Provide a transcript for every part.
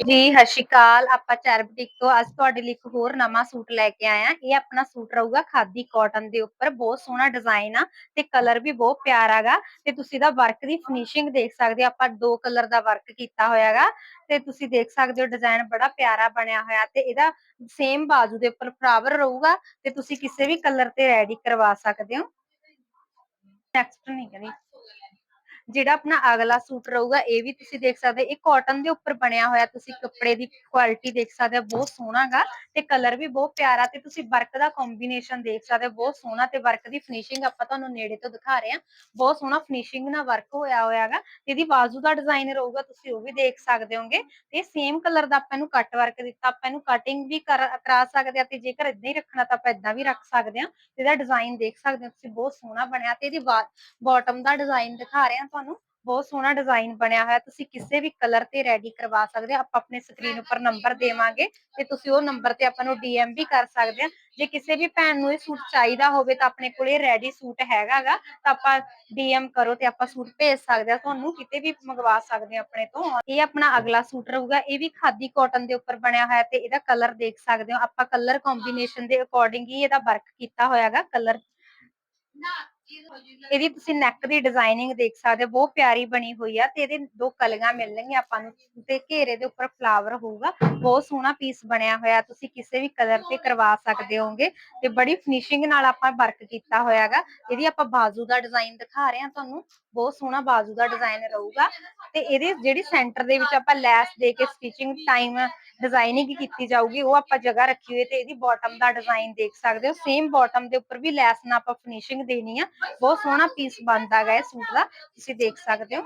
ਜੀ, ਸਤਿ ਸ਼੍ਰੀ ਅਕਾਲ। ਆਪਾਂ ਚੈਰਬਟਿਕ ਤੋਂ ਅੱਜ ਤੁਹਾਡੇ ਲਈ ਇੱਕ ਹੋਰ ਨਵਾਂ ਸੂਟ ਲੈ ਕੇ ਆਏ ਇਹ ਆਪਣਾ ਸੂਟ ਰਹੂਗਾ ਖਾਦੀ ਕਾਟਨ ਦੇ ਉੱਪਰ। ਬਹੁਤ ਸੋਹਣਾ ਡਿਜ਼ਾਈਨ ਆ ਤੇ ਕਲਰ ਵੀ ਬਹੁਤ ਪਿਆਰਾ ਤੇ ਤੁਸੀਂ ਦਾ ਵਰਕ ਦੀ ਫਿਨਿਸ਼ਿੰਗ ਦੇਖ ਸਕਦੇ ਹੋ। ਆਪਾਂ ਦੋ ਕਲਰ ਦਾ ਵਰਕ ਕੀਤਾ ਹੋਇਆਗਾ ਤੇ ਤੁਸੀਂ ਦੇਖ ਸਕਦੇ ਹੋ ਡਿਜ਼ਾਈਨ ਬੜਾ ਪਿਆਰਾ ਬਣਿਆ ਹੋਇਆ ਤੇ ਇਹਦਾ ਸੇਮ ਬਾਜੂ ਦੇ ਉੱਪਰ ਫਲਾਵਰ ਰਹੂਗਾ ਤੇ ਤੁਸੀਂ ਕਿਸੇ ਵੀ ਕਲਰ ਤੇ ਰੈਡੀ ਕਰਵਾ ਸਕਦੇ ਹੋ। ਨੈਕਸਟ ਨਹੀਂ ਕਰੀ। ਜਿਹੜਾ ਆਪਣਾ ਅਗਲਾ ਸੂਟ ਰਹੂਗਾ, ਇਹ ਵੀ ਤੁਸੀਂ ਦੇਖ ਸਕਦੇ ਇਹ ਕਾਟਨ ਦੇ ਉੱਪਰ ਬਣਿਆ ਹੋਇਆ ਤੁਸੀਂ ਕੱਪੜੇ ਦੀ ਕੁਆਲਿਟੀ ਦੇਖ ਸਕਦੇ ਹੋ, ਬਹੁਤ ਸੋਹਣਾਗਾ ਤੇ ਕਲਰ ਵੀ ਬਹੁਤ ਪਿਆਰਾ ਤੇ ਤੁਸੀਂ ਵਰਕ ਦਾ ਕੰਬੀਨੇਸ਼ਨ ਦੇਖ ਸਕਦੇ ਹੋ, ਬਹੁਤ ਸੋਹਣਾ ਤੇ ਵਰਕ ਦੀ ਫਿਨਿਸ਼ਿੰਗ ਆਪਾਂ ਤੁਹਾਨੂੰ ਨੇੜੇ ਤੋਂ ਦਿਖਾ ਰਹੇ ਹਾਂ। ਬਹੁਤ ਸੋਹਣਾ ਫਿਨਿਸ਼ਿੰਗ ਨਾਲ ਵਰਕ ਹੋਇਆ ਹੋਇਆਗਾ ਇਹਦੀ ਬਾਜ਼ੂ ਦਾ ਡਿਜ਼ਾਈਨ ਰਹੂਗਾ, ਤੁਸੀਂ ਉਹ ਵੀ ਦੇਖ ਸਕਦੇ ਹੋਗੇ। ਤੇ ਸੇਮ ਕਲਰ ਦਾ ਆਪਾਂ ਇਹਨੂੰ ਕੱਟ ਵਰਕ ਦਿੱਤਾ, ਆਪਾਂ ਇਹਨੂੰ ਕਟਿੰਗ ਵੀ ਕਰਾ ਸਕਦੇ ਆ ਤੇ ਜੇਕਰ ਇਦਾਂ ਹੀ ਰੱਖਣਾ ਤਾਂ ਆਪਾਂ ਇਦਾਂ ਵੀ ਰੱਖ ਸਕਦੇ ਆ ਇਹਦਾ ਡਿਜ਼ਾਈਨ ਦੇਖ ਸਕਦੇ ਹੋ, ਤੁਸੀਂ ਬਹੁਤ ਸੋਹਣਾ ਬਣਿਆ ਤੇ ਇਹਦੀ ਬਾਟਮ ਦਾ ਡਿਜ਼ਾਈਨ ਦਿਖਾ ਰਹੇ ਹਾਂ ਤੁਹਾਨੂੰ ਬਹੁਤ ਸੋਹਣਾ ਡਿਜ਼ਾਈਨ ਬਣਿਆ ਹੋਇਆ। ਤੁਸੀਂ ਕਿਸੇ ਵੀ ਕਲਰ ਤੇ ਰੈਡੀ ਕਰਵਾ ਸਕਦੇ ਹੋ। ਆਪਾਂ ਆਪਣੇ ਸਕਰੀਨ ਉੱਪਰ ਨੰਬਰ ਦੇਵਾਂਗੇ ਤੇ ਤੁਸੀਂ ਉਹ ਨੰਬਰ ਤੇ ਆਪਾਂ ਨੂੰ ਡੀਐਮ ਵੀ ਕਰ ਸਕਦੇ ਆ ਜੇ ਕਿਸੇ ਵੀ ਭੈਣ ਨੂੰ ਇਹ ਸੂਟ ਚਾਹੀਦਾ ਹੋਵੇ ਤਾਂ ਆਪਣੇ ਕੋਲੇ ਰੈਡੀ ਸੂਟ ਹੈਗਾਗਾ ਤਾਂ ਆਪਾਂ ਡੀਐਮ ਕਰੋ ਤੇ ਆਪਾਂ ਸੂਟ ਭੇਜ ਸਕਦੇ ਆ ਤੁਹਾਨੂੰ ਕਿਤੇ ਵੀ ਮੰਗਵਾ ਸਕਦੇ ਆ ਆਪਣੇ ਤੋਂ। ਇਹ ਆਪਣਾ ਅਗਲਾ ਸੂਟ ਰਹੂਗਾ। ਇਹ ਵੀ ਖਾਦੀ ਕਾਟਨ ਦੇ ਉੱਪਰ ਬਣਿਆ ਹੋਇਆ ਤੇ ਇਹਦਾ ਕਲਰ ਦੇਖ ਸਕਦੇ ਹੋ। ਆਪਾਂ ਕਲਰ ਕੰਬੀਨੇਸ਼ਨ ਦੇ ਅਕੋਰਡਿੰਗ ਹੀ ਇਹਦਾ ਵਰਕ ਕੀਤਾ ਹੋਇਆਗਾ ਕਲਰ ਇਹਦੀ ਤੁਸੀਂ ਨੈਕ ਦੀ ਡਿਜ਼ਾਈਨਿੰਗ ਦੇਖ ਸਕਦੇ ਹੋ, ਬਹੁਤ ਪਿਆਰੀ ਬਣੀ ਹੋਈ ਆ ਤੇ ਇਹਦੇ ਦੋ ਕਲੀਆਂ ਮਿਲਣਗੀਆਂ ਆਪਾਂ ਨੂੰ ਤੇ ਘੇਰੇ ਦੇ ਉੱਪਰ ਫਲਾਵਰ ਹੋਊਗਾ, ਬਹੁਤ ਸੋਹਣਾ ਪੀਸ ਬਣਿਆ ਹੋਇਆ, ਤੁਸੀਂ ਕਿਸੇ ਵੀ ਕਲਰ ਤੇ ਕਰਵਾ ਸਕਦੇ ਹੋਗੇ ਤੇ ਬੜੀ ਫਿਨਿਸ਼ਿੰਗ ਨਾਲ ਆਪਾਂ ਵਰਕ ਕੀਤਾ ਹੋਇਆਗਾ, ਇਹਦੀ ਆਪਾਂ ਬਾਜ਼ੂ ਦਾ ਡਿਜ਼ਾਈਨ ਦਿਖਾ ਰਹੇ ਹਾਂ ਤੁਹਾਨੂੰ, ਬਹੁਤ ਸੋਹਣਾ ਬਾਜ਼ੂ ਦਾ ਡਿਜ਼ਾਈਨ ਰਹੂਗਾ ਤੇ ਇਹਦੇ ਜਿਹੜੀ ਸੈਂਟਰ ਦੇ ਵਿੱਚ ਆਪਾਂ ਲੈਸ ਦੇ ਕੇ ਸਟਿਚਿੰਗ ਟਾਈਮ ਡਿਜ਼ਾਈਨਿੰਗ ਕੀਤੀ ਜਾਊਗੀ, ਉਹ ਆਪਾਂ ਜਗ੍ਹਾ ਰੱਖੀ ਹੋਈ ਤੇ ਇਹਦੀ ਬਾਟਮ ਦਾ ਡਿਜ਼ਾਈਨ ਦੇਖ ਸਕਦੇ ਹੋ ਸੇਮ ਬਾਟਮ ਦੇ ਉੱਪਰ ਵੀ ਲੈਸ ਨਾਲ ਆਪਾਂ ਫਿਨਿਸ਼ਿੰਗ ਦੇਣੀ ਆ ਬਹੁਤ ਸੋਹਣਾ ਪੀਸ ਬਣਦਾ ਗਾ ਇਹ ਸੂਟ ਦਾ ਤੁਸੀਂ ਦੇਖ ਸਕਦੇ ਹੋ।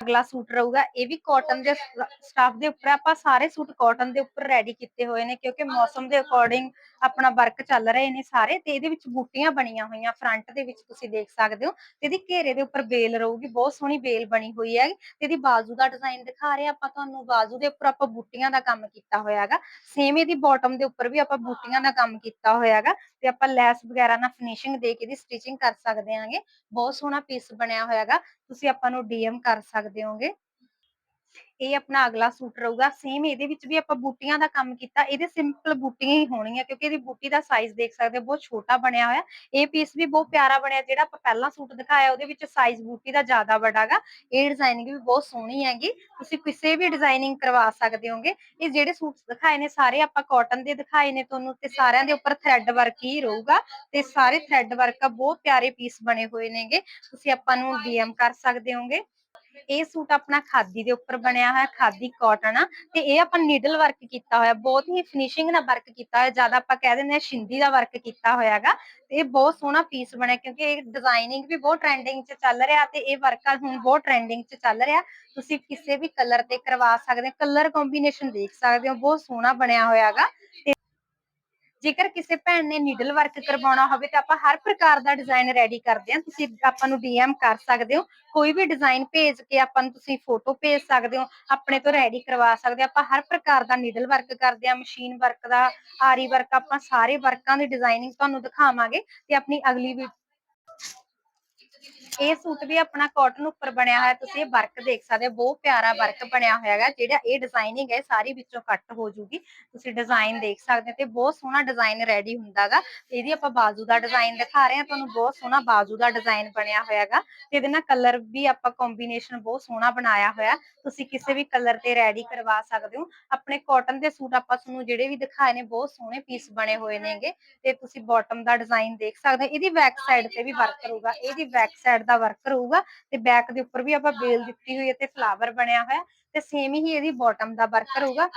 ਅਗਲਾ ਸੂਟ ਰਹੂਗਾ। ਇਹ ਵੀ ਕਾਟਨ ਦੇ ਸਟਾਫ ਦੇ ਉੱਪਰ ਆਪਾਂ ਸਾਰੇ ਸੂਟ ਕਾਟਨ ਦੇ ਉੱਪਰ ਰੈਡੀ ਕੀਤੇ ਹੋਏ ਨੇ ਕਿਉਂਕਿ ਮੌਸਮ ਦੇ ਅਕੋਰਡਿੰਗ ਆਪਣਾ ਵਰਕ ਚੱਲ ਰਹੇ ਨੇ ਸਾਰੇ ਤੇ ਇਹਦੇ ਵਿੱਚ ਬੂਟੀਆਂ ਬਣੀਆਂ ਹੋਈਆਂ ਫਰੰਟ ਦੇ ਵਿੱਚ ਤੁਸੀਂ ਦੇਖ ਸਕਦੇ ਹੋ। ਤੇ ਇਹਦੀ ਘੇਰੇ ਦੇ ਉੱਪਰ ਬੇਲ ਰਹੂਗੀ। ਬਹੁਤ ਸੋਹਣੀ ਬੇਲ ਬਣੀ ਹੋਈ ਹੈ। ਤੇ ਇਹਦੀ ਬਾਜ਼ੂ ਦਾ ਡਿਜ਼ਾਈਨ ਦਿਖਾ ਰਹੇ ਆਪਾਂ ਤੁਹਾਨੂੰ। ਬਾਜ਼ੂ ਦੇ ਉੱਪਰ ਆਪਾਂ ਬੂਟੀਆਂ ਦਾ ਕੰਮ ਕੀਤਾ ਹੋਇਆ ਹੈਗਾ। ਸੇਮ ਇਹਦੀ ਬਾਟਮ ਦੇ ਉੱਪਰ ਵੀ ਆਪਾਂ ਬੂਟੀਆਂ ਦਾ ਕੰਮ ਕੀਤਾ ਹੋਇਆ ਹੈਗਾ। ਤੇ ਆਪਾਂ ਲੈਸ ਵਗੈਰਾ ਨਾਲ ਫਿਨਿਸ਼ਿੰਗ ਦੇ ਕੇ ਇਹਦੀ ਸਟਿਚਿੰਗ ਕਰ ਸਕਦੇ ਆਂਗੇ ਬਹੁਤ ਸੋਹਣਾ ਪੀਸ ਬਣਿਆ ਹੋਇਆ ਹੈਗਾ। ਤੁਸੀਂ ਆਪਾਂ ਨੂੰ ਡੀਐਮ ਕਰ ਸਕਦੇ ਹੋਗੇ। ਇਹ ਆਪਣਾ ਅਗਲਾ ਸੂਟ ਰਹੂਗਾ। ਸੇਮ ਇਹਦੇ ਵਿੱਚ ਵੀ ਆਪਾਂ ਬੂਟੀਆਂ ਦਾ ਕੰਮ ਕੀਤਾ। ਇਹਦੇ ਸਿੰਪਲ ਬੂਟੀਆਂ ਹੀ ਹੋਣੀਆਂ ਕਿਉਂਕਿ ਇਹਦੀ ਬੂਟੀ ਦਾ ਸਾਈਜ਼ ਦੇਖ ਸਕਦੇ ਹੋ, ਬਹੁਤ ਛੋਟਾ ਬਣਿਆ ਹੋਇਆ। ਇਹ ਪੀਸ ਵੀ ਬਹੁਤ ਪਿਆਰਾ ਬਣਿਆ, ਜਿਹੜਾ ਆਪਾਂ ਪਹਿਲਾਂ ਸੂਟ ਦਿਖਾਇਆ, ਉਹਦੇ ਵਿੱਚ ਸਾਈਜ਼ ਬੂਟੀ ਦਾ ਜ਼ਿਆਦਾ ਵੱਡਾਗਾ। ਇਹ ਡਿਜ਼ਾਈਨਿੰਗ ਵੀ ਬਹੁਤ ਸੋਹਣੀ ਹੈਗੀ। ਤੁਸੀਂ ਕਿਸੇ ਵੀ ਡਿਜ਼ਾਈਨਿੰਗ ਕਰਵਾ ਸਕਦੇ ਹੋਗੇ। ਇਹ ਜਿਹੜੇ ਸੂਟਸ ਦਿਖਾਏ ਨੇ, ਸਾਰੇ ਆਪਾਂ ਕਾਟਨ ਦੇ ਦਿਖਾਏ ਨੇ ਤੁਹਾਨੂੰ ਤੇ ਸਾਰਿਆਂ ਦੇ ਉੱਪਰ ਥ੍ਰੈਡ ਵਰਕ ਹੀ ਰਹੂਗਾ। ਤੇ ਸਾਰੇ ਥ੍ਰੈਡ ਵਰਕ ਆ, ਬਹੁਤ ਪਿਆਰੇ ਪੀਸ ਬਣੇ ਹੋਏ ਨੇਗੇ। ਤੁਸੀਂ ਆਪਾਂ ਨੂੰ ਡੀਐਮ ਕਰ ਸਕਦੇ ਹੋਗੇ। ਇਹ ਸੂਟ ਆਪਣਾ ਖਾਦੀ ਦੇ ਉੱਪਰ ਬਣਿਆ ਹੋਇਆ, ਖਾਦੀ ਕਾਟਨ ਆ, ਤੇ ਇਹ ਆਪਾਂ ਨੀਡਲ ਵਰਕ ਕੀਤਾ ਹੋਇਆ, ਬਹੁਤ ਹੀ ਫਿਨਿਸ਼ਿੰਗ ਨਾਲ ਵਰਕ ਕੀਤਾ ਹੋਇਆ, ਜ਼ਿਆਦਾ ਆਪਾਂ ਕਹਿ ਦਿੰਦੇ ਆ ਸ਼ਿੰਦੀ ਦਾ ਵਰਕ ਕੀਤਾ ਹੋਇਆਗਾ ਤੇ ਇਹ ਬਹੁਤ ਸੋਹਣਾ ਪੀਸ ਬਣਿਆ, ਕਿਉਂਕਿ ਇਹ ਡਿਜ਼ਾਈਨਿੰਗ ਵੀ ਬਹੁਤ ਟ੍ਰੈਂਡਿੰਗ 'ਚ ਚੱਲ ਰਿਹਾ ਤੇ ਇਹ ਵਰਕ ਹੁਣ ਬਹੁਤ ਟ੍ਰੈਂਡਿੰਗ 'ਚ ਚੱਲ ਰਿਹਾ, ਤੁਸੀਂ ਕਿਸੇ ਵੀ ਕਲਰ ਤੇ ਕਰਵਾ ਸਕਦੇ ਹੋ ਕਲਰ ਕੰਬੀਨੇਸ਼ਨ ਦੇਖ ਸਕਦੇ ਹੋ, ਬਹੁਤ ਸੋਹਣਾ ਬਣਿਆ ਹੋਇਆਗਾ ਜੇਕਰ ਕਿਸੇ ਭੈਣ ਨੇ ਨੀਡਲ ਵਰਕ ਕਰਵਾਉਣਾ ਹੋਵੇ ਤਾਂ ਆਪਾਂ ਹਰ ਪ੍ਰਕਾਰ ਦਾ ਡਿਜ਼ਾਈਨ ਰੈਡੀ ਕਰਦੇ ਹਾਂ। ਤੁਸੀਂ ਆਪਾਂ ਨੂੰ ਡੀਐਮ ਕਰ ਸਕਦੇ ਹੋ। ਕੋਈ ਵੀ ਡਿਜ਼ਾਈਨ ਭੇਜ ਕੇ ਆਪਾਂ ਨੂੰ ਤੁਸੀਂ ਫੋਟੋ ਭੇਜ ਸਕਦੇ ਹੋ। ਆਪਣੇ ਤੋਂ ਰੈਡੀ ਕਰਵਾ ਸਕਦੇ ਆਪਾਂ ਹਰ ਪ੍ਰਕਾਰ ਦਾ ਨੀਡਲ ਵਰਕ ਕਰਦੇ ਹਾਂ। ਮਸ਼ੀਨ ਵਰਕ ਦਾ ਆਰੀ ਵਰਕ ਆਪਾਂ ਸਾਰੇ ਵਰਕਾਂ ਦੀ ਡਿਜ਼ਾਈਨਿੰਗ ਤੁਹਾਨੂੰ ਦਿਖਾਵਾਂਗੇ ਤੇ ਆਪਣੀ ਅਗਲੀ ਇਹ ਸੂਟ ਵੀ ਆਪਣਾ ਕਾਟਨ ਉੱਪਰ ਬਣਿਆ ਹੋਇਆ, ਤੁਸੀਂ ਇਹ ਵਰਕ ਦੇਖ ਸਕਦੇ ਹੋ, ਬਹੁਤ ਪਿਆਰਾ ਵਰਕ ਬਣਿਆ ਹੋਇਆ ਹੈਗਾ, ਜਿਹੜਾ ਇਹ ਡਿਜ਼ਾਈਨਿੰਗ ਹੈ ਸਾਰੀ ਵਿੱਚੋਂ ਕੱਟ ਹੋ ਜੂਗੀ, ਤੁਸੀਂ ਡਿਜ਼ਾਈਨ ਦੇਖ ਸਕਦੇ ਹੋ ਤੇ ਬਹੁਤ ਸੋਹਣਾ ਡਿਜ਼ਾਈਨ ਰੈਡੀ ਹੁੰਦਾਗਾ ਇਹਦੀ ਆਪਾਂ ਬਾਜ਼ੂ ਦਾ ਡਿਜ਼ਾਈਨ ਦਿਖਾ ਰਹੇ ਹਾਂ, ਤੁਹਾਨੂੰ ਬਹੁਤ ਸੋਹਣਾ ਬਾਜ਼ੂ ਦਾ ਡਿਜ਼ਾਈਨ ਬਣਿਆ ਹੋਇਆਗਾ ਤੇ ਇਹਦੇ ਨਾਲ ਕਲਰ ਵੀ ਆਪਾਂ ਕੰਬੀਨੇਸ਼ਨ ਬਹੁਤ ਸੋਹਣਾ ਬਣਾਇਆ ਹੋਇਆ, ਤੁਸੀਂ ਕਿਸੇ ਵੀ ਕਲਰ ਤੇ ਰੈਡੀ ਕਰਵਾ ਸਕਦੇ ਹੋ, ਆਪਣੇ ਕਾਟਨ ਦੇ ਸੂਟ ਆਪਾਂ ਤੁਹਾਨੂੰ ਜਿਹੜੇ ਵੀ ਦਿਖਾਏ ਨੇ, ਬਹੁਤ ਸੋਹਣੇ ਪੀਸ ਬਣੇ ਹੋਏ ਨੇਗੇ, ਤੇ ਤੁਸੀਂ ਬਾਟਮ ਦਾ ਡਿਜ਼ਾਈਨ ਦੇਖ ਸਕਦੇ ਹੋ, ਇਹਦੀ ਬੈਕ ਸਾਈਡ ਤੇ ਵੀ ਵਰਕ ਕਰੂਗਾ, ਇਹਦੀ ਬੈਕ ਸਾਈਡ ਦਾ ਵਰਕ ਰਹੂਗਾ ਤੇ ਬੈਕ ਦੇ ਉੱਪਰ ਵੀ ਆਪਾਂ ਬੇਲ ਦਿੱਤੀ ਹੋਈ ਹੈ ਤੇ ਫਲਾਵਰ ਬਣਿਆ ਹੋਇਆ ਤੇ ਸੇਮ ਹੀ ਇਹਦੀ ਬਾਟਮ ਦਾ ਵਰਕ ਰਹੂਗਾ।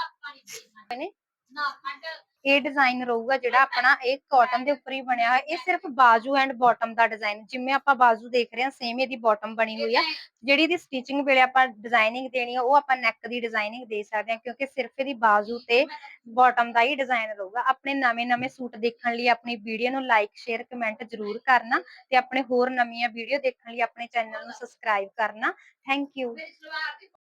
ਇਹ ਡਿਜ਼ਾਈਨ ਰਹੂਗਾ ਜਿਹੜਾ ਆਪਣਾ ਇਹ ਕਾਟਨ ਦੇ ਉੱਪਰ ਹੀ ਬਣਿਆ ਹੋਇਆ। ਇਹ ਸਿਰਫ ਬਾਜੂ ਐਂਡ ਬਾਟਮ ਦਾ ਡਿਜ਼ਾਈਨ ਜਿਵੇਂ ਆਪਾਂ ਬਾਜੂ ਦੇਖ ਰਹੇ ਹਾਂ ਸੇਮ ਇਹਦੀ ਬਾਟਮ ਬਣੀ ਹੋਈ ਆ। ਜਿਹੜੀ ਦੀ ਸਟਿਚਿੰਗ ਵੇਲੇ ਆਪਾਂ ਡਿਜ਼ਾਈਨਿੰਗ ਦੇਣੀ ਆ ਉਹ ਆਪਾਂ ਨੈਕ ਦੀ ਡਿਜ਼ਾਈਨਿੰਗ ਦੇ ਸਕਦੇ ਹਾਂ ਕਿਉਂਕਿ ਸਿਰਫ ਇਹਦੀ ਬਾਜੂ ਤੇ ਬਾਟਮ ਦਾ ਹੀ ਡਿਜ਼ਾਈਨ ਰਹੂਗਾ। ਆਪਣੇ ਨਵੇਂ-ਨਵੇਂ ਸੂਟ ਦੇਖਣ ਲਈ ਆਪਣੀ ਵੀਡੀਓ ਨੂੰ ਲਾਈਕ ਸ਼ੇਅਰ ਕਮੈਂਟ ਜ਼ਰੂਰ ਕਰਨਾ ਤੇ ਆਪਣੇ ਹੋਰ ਨਵੀਆਂ ਵੀਡੀਓ ਦੇਖਣ ਲਈ ਆਪਣੇ ਚੈਨਲ ਨੂੰ ਸਬਸਕ੍ਰਾਈਬ ਕਰਨਾ। Thank you